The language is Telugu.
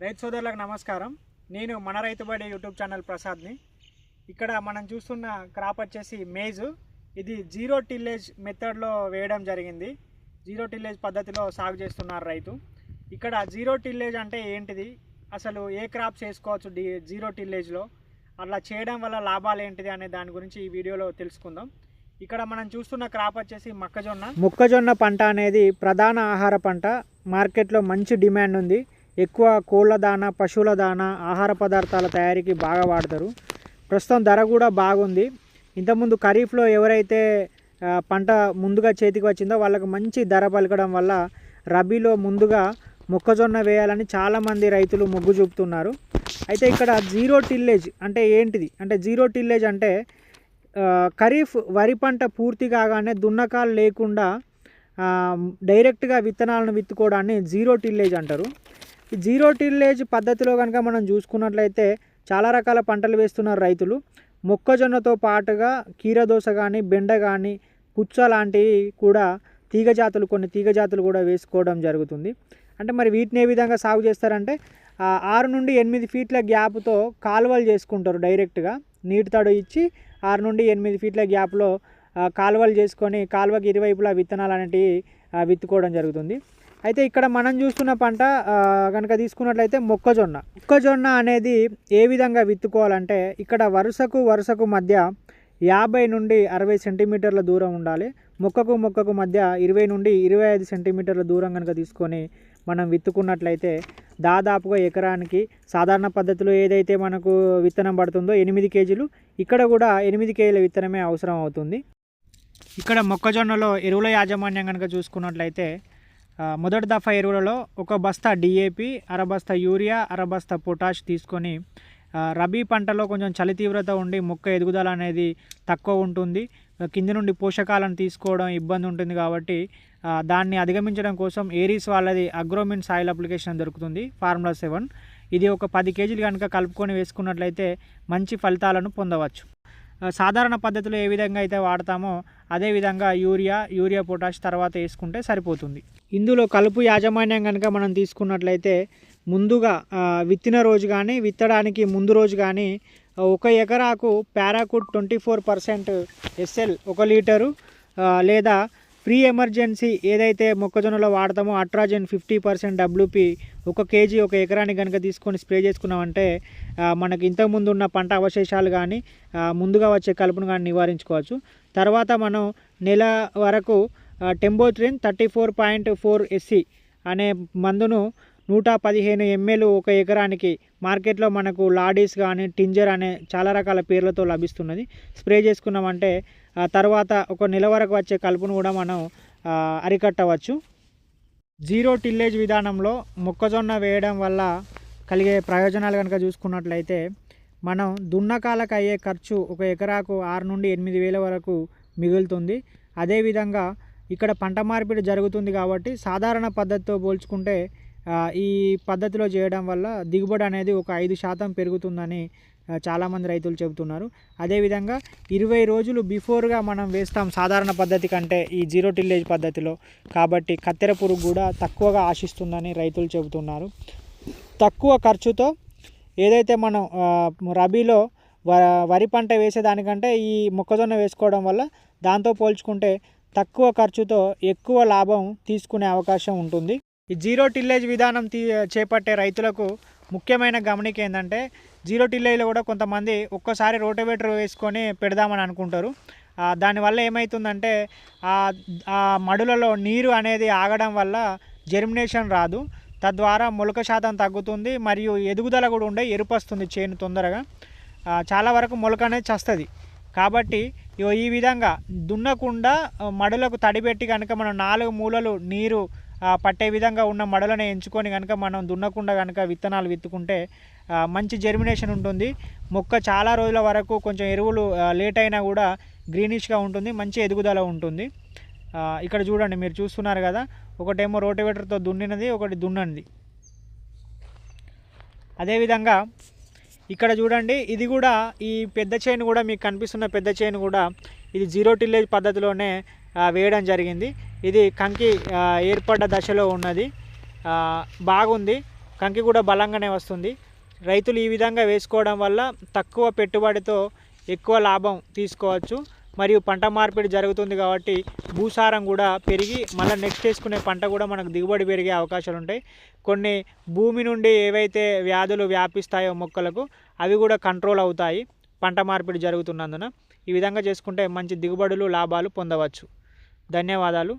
రైతు సోదరులకు నమస్కారం. నేను మన రైతుబడి యూట్యూబ్ ఛానల్ ప్రసాద్ని. ఇక్కడ మనం చూస్తున్న క్రాప్ వచ్చేసి మేజు. ఇది జీరో టిల్లేజ్ మెథడ్లో వేయడం జరిగింది. జీరో టిల్లేజ్ పద్ధతిలో సాగు చేస్తున్నారు రైతు. ఇక్కడ జీరో టిల్లేజ్ అంటే ఏంటిది? అసలు ఏ క్రాప్స్ వేసుకోవచ్చు డి జీరో టిల్లేజ్లో? అట్లా చేయడం వల్ల లాభాలు ఏంటిది అనే దాని గురించి ఈ వీడియోలో తెలుసుకుందాం. ఇక్కడ మనం చూస్తున్న క్రాప్ వచ్చేసి మొక్కజొన్న. మొక్కజొన్న పంట అనేది ప్రధాన ఆహార పంట. మార్కెట్లో మంచి డిమాండ్ ఉంది. ఎక్కువ కోళ్ళ దానా పశువుల దానా ఆహార పదార్థాల తయారీకి బాగా వాడతారు. ప్రస్తుతం ధర కూడా బాగుంది. ఇంతకుముందు ఖరీఫ్లో ఎవరైతే పంట ముందుగా చేతికి వచ్చిందో వాళ్ళకి మంచి ధర పలకడం వల్ల రబీలో ముందుగా మొక్కజొన్న వేయాలని చాలామంది రైతులు మొగ్గు చూపుతున్నారు. అయితే ఇక్కడ జీరో టిల్లేజ్ అంటే ఏంటిది? అంటే జీరో టిల్లేజ్ అంటే ఖరీఫ్ వరి పంట పూర్తి కాగానే దున్నకాలు లేకుండా డైరెక్ట్గా విత్తనాలను విత్తుకోవడాన్ని జీరో టిల్లేజ్ అంటారు. ఈ జీరో టిల్లేజ్ పద్ధతిలో కనుక మనం చూసుకున్నట్లయితే చాలా రకాల పంటలు వేస్తున్నారు రైతులు. మొక్కజొన్నతో పాటుగా కీరదోస కానీ బెండ కానీ పుచ్చ లాంటివి కూడా తీగ జాతులు కొన్ని తీగ జాతులు కూడా వేసుకోవడం జరుగుతుంది. అంటే మరి వీటిని ఏ విధంగా సాగు చేస్తారంటే ఆరు నుండి ఎనిమిది ఫీట్ల గ్యాప్తో కాలువలు చేసుకుంటారు డైరెక్ట్గా. నీటి తడు ఇచ్చి ఆరు నుండి ఎనిమిది ఫీట్ల గ్యాప్లో కాలువలు చేసుకొని కాలువకి ఇరువైపులా విత్తనాలు అనేటివి విత్తుకోవడం జరుగుతుంది. అయితే ఇక్కడ మనం చూస్తున్న పంట కనుక తీసుకున్నట్లయితే మొక్కజొన్న. మొక్కజొన్న అనేది ఏ విధంగా విత్తుకోవాలంటే ఇక్కడ వరుసకు వరుసకు మధ్య యాభై నుండి అరవై సెంటీమీటర్ల దూరం ఉండాలి. మొక్కకు మొక్కకు మధ్య ఇరవై నుండి ఇరవై ఐదు సెంటీమీటర్ల దూరం కనుక తీసుకొని మనం విత్తుకున్నట్లయితే దాదాపుగా ఎకరానికి సాధారణ పద్ధతిలో ఏదైతే మనకు విత్తనం పడుతుందో ఎనిమిది కేజీలు ఇక్కడ కూడా ఎనిమిది కేజీల విత్తనమే అవసరం అవుతుంది. ఇక్కడ మొక్కజొన్నలో ఎరువుల యాజమాన్యం కనుక చూసుకున్నట్లయితే మొదటి దఫా ఎరువులలో ఒక బస్తా డిఏపి అర బస్తా యూరియా అర బస్తా పొటాష్ తీసుకొని రబీ పంటలో కొంచెం చలి తీవ్రత ఉండి మొక్క ఎదుగుదల అనేది తక్కువ ఉంటుంది. కింది నుండి పోషకాలను తీసుకోవడం ఇబ్బంది ఉంటుంది కాబట్టి దాన్ని అధిగమించడం కోసం ఏరీస్ వాళ్ళది అగ్రోమిన్ సాయిల్ అప్లికేషన్ దొరుకుతుంది ఫార్ములా సెవెన్. ఇది ఒక పది కేజీలు కనుక కలుపుకొని వేసుకున్నట్లయితే మంచి ఫలితాలను పొందవచ్చు. సాధారణ పద్ధతిలో ఏ విధంగా అయితే వాడతామో అదే విధంగా యూరియా యూరియా పొటాష్ తర్వాత వేసుకుంటే సరిపోతుంది. ఇందులో కలుపు యాజమాన్యం కనుక మనం తీసుకున్నట్లయితే ముందుగా విత్తిన రోజు కానీ విత్తడానికి ముందు రోజు కానీ ఒక ఎకరాకు paraquat twenty four percent SL ఒక లీటరు లేదా ప్రీ ఎమర్జెన్సీ ఏదైతే మొక్కజొన్నలో వాడతామో అట్రాజెన్ ఫిఫ్టీ పర్సెంట్ డబ్ల్యూపీ ఒక కేజీ ఒక ఎకరానికి కనుక తీసుకొని స్ప్రే చేసుకున్నామంటే మనకి ఇంతకుముందు ఉన్న పంట అవశేషాలు కానీ ముందుగా వచ్చే కలుపును కానీ నివారించుకోవచ్చు. తర్వాత మనం నెల వరకు tembotrione thirty four point four SC అనే మందును నూట పదిహేను ఎంఎల్ ఒక ఎకరానికి మార్కెట్లో మనకు లాడీస్ కానీ టింజర్ అనే చాలా రకాల పేర్లతో లభిస్తున్నది. స్ప్రే చేసుకున్నామంటే తర్వాత ఒక నెల వరకు వచ్చే కలుపును కూడా మనం అరికట్టవచ్చు. జీరో టిల్లేజ్ విధానంలో మొక్కజొన్న వేయడం వల్ల కలిగే ప్రయోజనాలు కనుక చూసుకున్నట్లయితే మనం దున్నకాలకు అయ్యే ఖర్చు ఒక ఎకరాకు ఆరు నుండి ఎనిమిది వేల వరకు మిగులుతుంది. అదేవిధంగా ఇక్కడ పంట మార్పిడి జరుగుతుంది కాబట్టి సాధారణ పద్ధతితో పోల్చుకుంటే ఈ పద్ధతిలో చేయడం వల్ల దిగుబడి అనేది ఒక ఐదు శాతం పెరుగుతుందని చాలామంది రైతులు చెబుతున్నారు. అదేవిధంగా ఇరవై రోజులు బిఫోర్గా మనం వేస్తాం సాధారణ పద్ధతి కంటే ఈ జీరో టిల్లేజ్ పద్ధతిలో. కాబట్టి కత్తెర పురుగు కూడా తక్కువగా ఆశిస్తుందని రైతులు చెబుతున్నారు. తక్కువ ఖర్చుతో ఏదైతే మనం రబీలో వ వరి పంట వేసేదానికంటే ఈ మొక్కజొన్న వేసుకోవడం వల్ల దాంతో పోల్చుకుంటే తక్కువ ఖర్చుతో ఎక్కువ లాభం తీసుకునే అవకాశం ఉంటుంది. ఈ జీరో టిల్లేజ్ విధానం తీ చేపట్టే రైతులకు ముఖ్యమైన గమనిక ఏంటంటే జీరో టిల్లేజ్లో కూడా కొంతమంది ఒక్కసారి రోటోవేటర్ వేసుకొని పెడదామని అనుకుంటారు. దానివల్ల ఏమవుతుందంటే ఆ మడులలో నీరు అనేది ఆగడం వల్ల జెర్మినేషన్ రాదు. తద్వారా మొలక శాతం తగ్గుతుంది మరియు ఎదుగుదల కూడా ఉండే ఎరుపు వస్తుంది చేను తొందరగా. చాలా వరకు మొలక అనేది చస్తుంది. కాబట్టి ఈ విధంగా దున్నకుండా మడులకు తడిపెట్టి కనుక మనం నాలుగు మూలలు నీరు పట్టే విధంగా ఉన్న మడలని ఎంచుకొని కనుక మనం దున్నకుండా కనుక విత్తనాలు విత్తుకుంటే మంచి జెర్మినేషన్ ఉంటుంది. మొక్క చాలా రోజుల వరకు కొంచెం ఎరువులు లేట్ అయినా కూడా గ్రీనిష్గా ఉంటుంది మంచి ఎదుగుదల ఉంటుంది. ఇక్కడ చూడండి మీరు చూస్తున్నారు కదా ఒకటేమో రోటివేటర్తో దున్నినది ఒకటి దున్నది. అదేవిధంగా ఇక్కడ చూడండి ఇది కూడా ఈ పెద్ద చైన్ కూడా మీకు కనిపిస్తున్న పెద్ద చైన్ కూడా ఇది జీరో టిల్లేజ్ పద్ధతిలోనే వేయడం జరిగింది. ఇది కంకి ఏర్పడ్డ దశలో ఉన్నది. బాగుంది. కంకి కూడా బలంగానే వస్తుంది. రైతులు ఈ విధంగా వేసుకోవడం వల్ల తక్కువ పెట్టుబడితో ఎక్కువ లాభం తీసుకోవచ్చు. మరియు పంట మార్పిడి జరుగుతుంది కాబట్టి భూసారం కూడా పెరిగి మళ్ళీ నెక్స్ట్ వేసుకునే పంట కూడా మనకు దిగుబడి పెరిగే అవకాశాలు ఉంటాయి. కొన్ని భూమి నుండి ఏవైతే వ్యాధులు వ్యాపిస్తాయో మొక్కలకు అవి కూడా కంట్రోల్ అవుతాయి పంట మార్పిడి జరుగుతున్నందున. ఈ విధంగా చేసుకుంటే మంచి దిగుబడులు లాభాలు పొందవచ్చు. ధన్యవాదాలు.